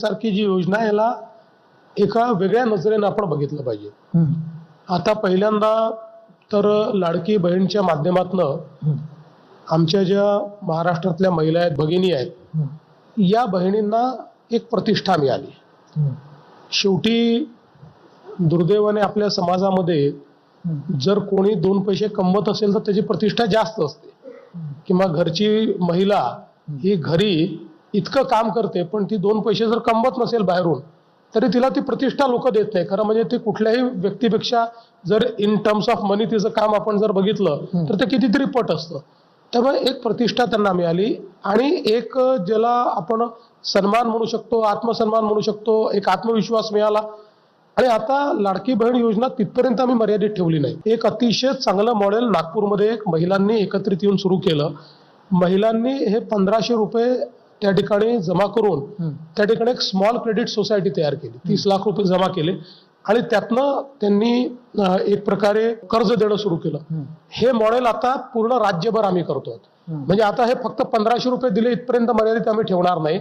सारखी जी योजना आहे याला एका वेगळ्या नजरेनं आपण बघितलं पाहिजे. आता पहिल्यांदा तर लाडकी बहीणच्या माध्यमातनं. आमच्या ज्या महाराष्ट्रातल्या महिला आहेत भगिनी आहेत. या बहिणींना एक प्रतिष्ठा मिळाली. शेवटी दुर्दैवाने आपल्या समाजामध्ये. जर कोणी दोन पैसे कमवत असेल तर त्याची प्रतिष्ठा जास्त असते किंवा घरची महिला ही घरी इतकं काम करते पण ती दोन पैसे जर कमवत नसेल बाहेरून तरी तिला ती प्रतिष्ठा लोक देत नाही. खरं म्हणजे ती कुठल्याही व्यक्तीपेक्षा जर इन टर्म्स ऑफ मनी तिचं काम आपण जर बघितलं. तर ते कितीतरी पट असतं. त्यामुळे एक प्रतिष्ठा त्यांना मिळाली. आणि एक ज्याला आपण सन्मान म्हणू शकतो आत्मसन्मान म्हणू शकतो एक आत्मविश्वास मिळाला. आणि आता लाडकी बहीण योजना तिथपर्यंत आम्ही मर्यादित ठेवली नाही. एक अतिशय चांगलं मॉडेल नागपूरमध्ये एक महिलांनी एकत्रित येऊन सुरू केलं. महिलांनी हे पंधराशे रुपये त्या ठिकाणी जमा करून. त्या ठिकाणी एक स्मॉल क्रेडिट सोसायटी तयार केली तीस लाख रुपये जमा केले आणि त्यातनं त्यांनी एक प्रकारे कर्ज देणं सुरू केलं. हे मॉडेल आता पूर्ण राज्यभर आम्ही करतोय हम्म. म्हणजे आता हे फक्त पंधराशे रुपये दिले इथपर्यंत मर्यादित आम्ही ठेवणार नाही.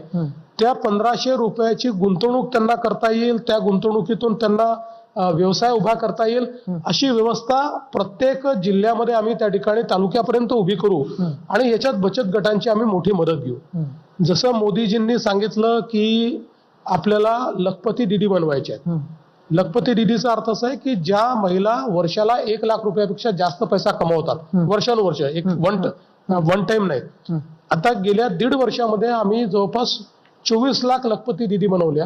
त्या पंधराशे रुपयाची गुंतवणूक त्यांना करता येईल त्या गुंतवणुकीतून त्यांना व्यवसाय उभा करता येईल अशी व्यवस्था प्रत्येक जिल्ह्यामध्ये आम्ही त्या ठिकाणी तालुक्यापर्यंत उभी करू. आणि याच्यात बचत गटांची आम्ही मोठी मदत घेऊ. जसं मोदीजींनी सांगितलं की आपल्याला लखपती दिदी बनवायचे आहेत. लखपती दिदीचा अर्थ असा आहे की ज्या महिला वर्षाला एक लाख रुपयापेक्षा जास्त पैसा कमवतात. वर्षानुवर्ष एक वन वन टाइम नाही. आता गेल्या दीड वर्षामध्ये आम्ही जवळपास चोवीस लाख लखपती दिदी बनवल्या.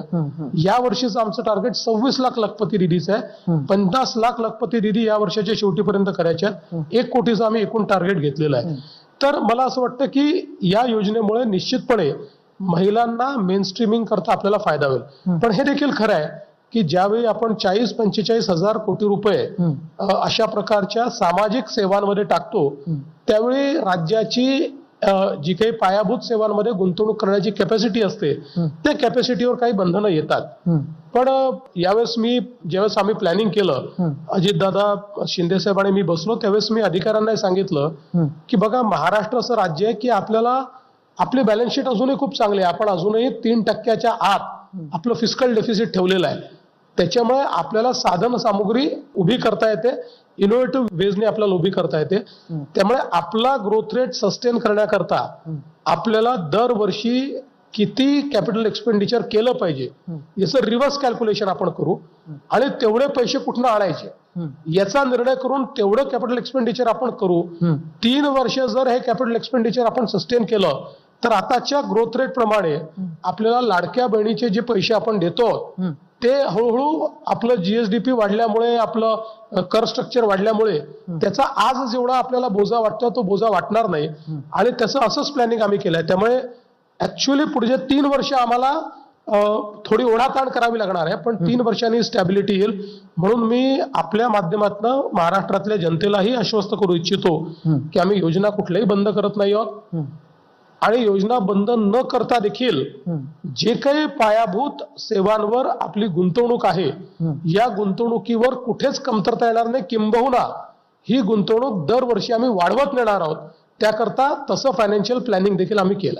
या वर्षीचं आमचं टार्गेट सव्वीस लाख लखपती दिदीचं आहे. पन्नास लाख लखपती दिदी या वर्षाच्या शेवटीपर्यंत करायच्या. एक कोटीचं आम्ही एकूण टार्गेट घेतलेलं आहे तर मला असं वाटतं की या योजनेमुळे निश्चितपणे महिलांना मेन स्ट्रीमिंग करता आपल्याला फायदा होईल. पण हे देखील खरं आहे की ज्यावेळी आपण चाळीस पंचेचाळीस हजार कोटी रुपये अशा प्रकारच्या सामाजिक सेवांमध्ये टाकतो. त्यावेळी राज्याची जी काही पायाभूत सेवांमध्ये गुंतवणूक करण्याची कॅपॅसिटी असते. त्या कॅपॅसिटीवर काही बंधनं येतात. पण यावेळेस मी ज्यावेळेस आम्ही प्लॅनिंग केलं. अजितदादा शिंदे साहेब आणि मी बसलो त्यावेळेस मी अधिकाऱ्यांना सांगितलं. की बघा महाराष्ट्र असं राज्य आहे की आपल्याला आपली बॅलन्स शीट अजूनही खूप चांगली आहे आपण अजूनही तीन टक्क्याच्या आत आपलं फिजिकल डेफिसिट ठेवलेलं आहे त्याच्यामुळे आपल्याला साधन सामुग्री उभी करता येते इनोव्हेटिव्ह वेजने आपल्याला उभी करता येते. त्यामुळे आपला ग्रोथ रेट सस्टेन करण्याकरता. आपल्याला दरवर्षी किती कॅपिटल एक्सपेंडिचर केलं पाहिजे. याचं रिव्हर्स कॅल्क्युलेशन आपण करू आणि तेवढे पैसे कुठनं आणायचे. याचा निर्णय करून तेवढं कॅपिटल एक्सपेंडिचर आपण करू. तीन वर्ष जर हे कॅपिटल एक्सपेंडिचर आपण सस्टेन केलं तर आताच्या ग्रोथ रेट प्रमाणे आपल्याला लाडक्या बहिणीचे जे पैसे आपण देतो. ते हळूहळू आपलं जीएसडीपी वाढल्यामुळे आपलं कर स्ट्रक्चर वाढल्यामुळे त्याचा आज जेवढा आपल्याला बोजा वाटतो तो बोजा वाटणार नाही. आणि त्याचं असंच प्लॅनिंग आम्ही केलंय. त्यामुळे ऍक्च्युली पुढचे तीन वर्ष आम्हाला थोडी ओढाताण करावी लागणार आहे पण तीन वर्षांनी स्टॅबिलिटी येईल. म्हणून मी आपल्या माध्यमातून महाराष्ट्रातल्या जनतेलाही आश्वस्त करू इच्छितो. की आम्ही योजना कुठल्याही बंद करत नाही आहोत. आणि योजना बंद न करता देखील. जे काही पायाभूत सेवांवर आपली गुंतवणूक आहे. या गुंतवणुकीवर कुठेच कमतरता येणार नाही किंबहुना ही गुंतवणूक दरवर्षी आम्ही वाढवत नेणार आहोत त्याकरता तसं फायनान्शियल प्लॅनिंग देखील आम्ही केलं